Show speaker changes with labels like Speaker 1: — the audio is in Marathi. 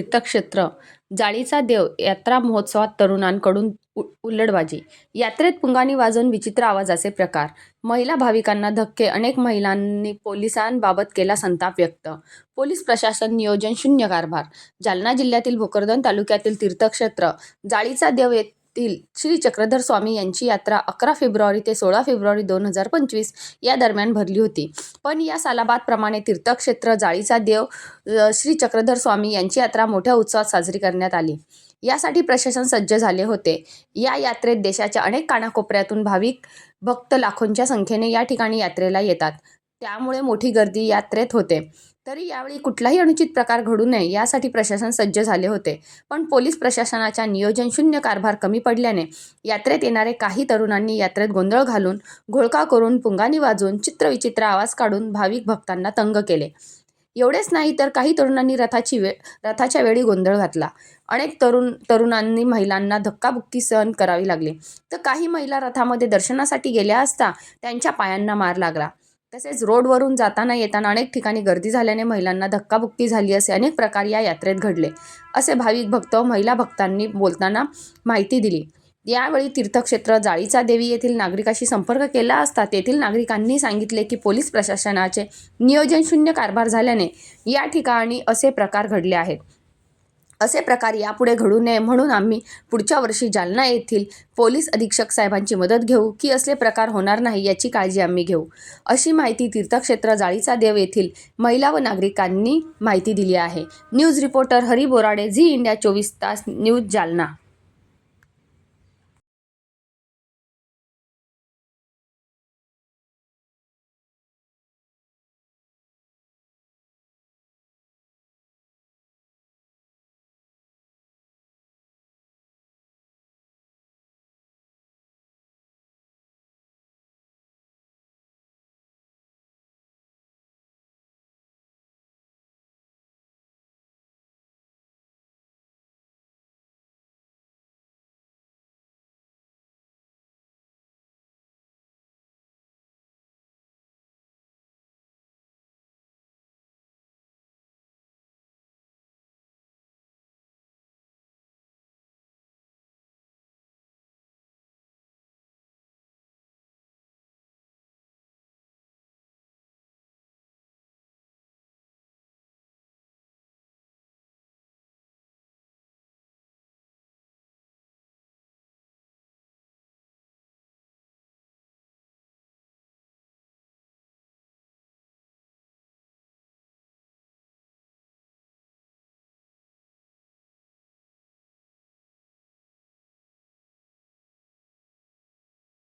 Speaker 1: तीर्थक्षेत्र जाळीचा देव यात्रा महोत्सवात तरुणांकडून उ यात्रेत पुंगाणी वाजवून विचित्र आवाजाचे प्रकार. महिला भाविकांना धक्के अनेक महिलांनी पोलिसांबाबत केला संताप व्यक्त. पोलीस प्रशासन नियोजन शून्य कारभार जालना जिल्ह्यातील भोकरदन तालुक्यातील तीर्थक्षेत्र जाळीचा देव येथील श्री चक्रधर स्वामी यांची यात्रा अकरा फेब्रुवारी ते सोळा फेब्रुवारी दोन हजार पंचवीस या दरम्यान भरली होती. पण या सालाबादप्रमाणे तीर्थक्षेत्र जाळीचा देव श्री चक्रधर स्वामी यांची यात्रा मोठ्या उत्साहात साजरी करण्यात आली. यासाठी प्रशासन सज्ज झाले होते. या यात्रेत देशाच्या अनेक कानाकोपऱ्यातून भाविक भक्त लाखोंच्या संख्येने या ठिकाणी यात्रेला येतात. त्यामुळे मोठी गर्दी यात्रेत होते. तरी यावेळी कुठलाही अनुचित प्रकार घडू नये यासाठी प्रशासन सज्ज झाले होते. पण पोलीस प्रशासनाच्या नियोजनशून्य कारभार कमी पडल्याने यात्रेत येणारे काही तरुणांनी यात्रेत गोंधळ घालून घोळका करून पुंगानी वाजवून चित्रविचित्र आवाज काढून भाविक भक्तांना तंग केले. एवढेच नाही तर काही तरुणांनी रथाची वेळ रथाच्या वेळी गोंधळ घातला. अनेक तरुण तरुणांनी महिलांना धक्काबुक्की सहन करावी लागली. तर काही महिला रथामध्ये दर्शनासाठी गेल्या असता त्यांच्या पायांना मार लागला. तसेच रोडवरून जाताना येताना अनेक ठिकाणी गर्दी झाल्याने महिलांना धक्काबुक्की झाली असे अनेक प्रकार या यात्रेत घडले असे भाविक भक्त महिला भक्तांनी बोलताना माहिती दिली. यावेळी तीर्थक्षेत्र जाळीचा देवी येथील नागरिकाशी संपर्क केला असता तेथील नागरिकांनी सांगितले की पोलीस प्रशासनाचे नियोजनशून्य कारभार झाल्याने या ठिकाणी असे प्रकार घडले आहेत. असे प्रकार यापुढे घडू नये म्हणून आम्ही पुढच्या वर्षी जालना येथील पोलीस अधीक्षक साहेबांची मदत घेऊ की असले प्रकार होणार नाही याची काळजी आम्ही घेऊ. अशी माहिती तीर्थक्षेत्र जाळीचा देव येथील महिला व नागरिकांनी माहिती दिली आहे. News reporter Hari Borade Zee India चोवीस तास न्यूज जालना.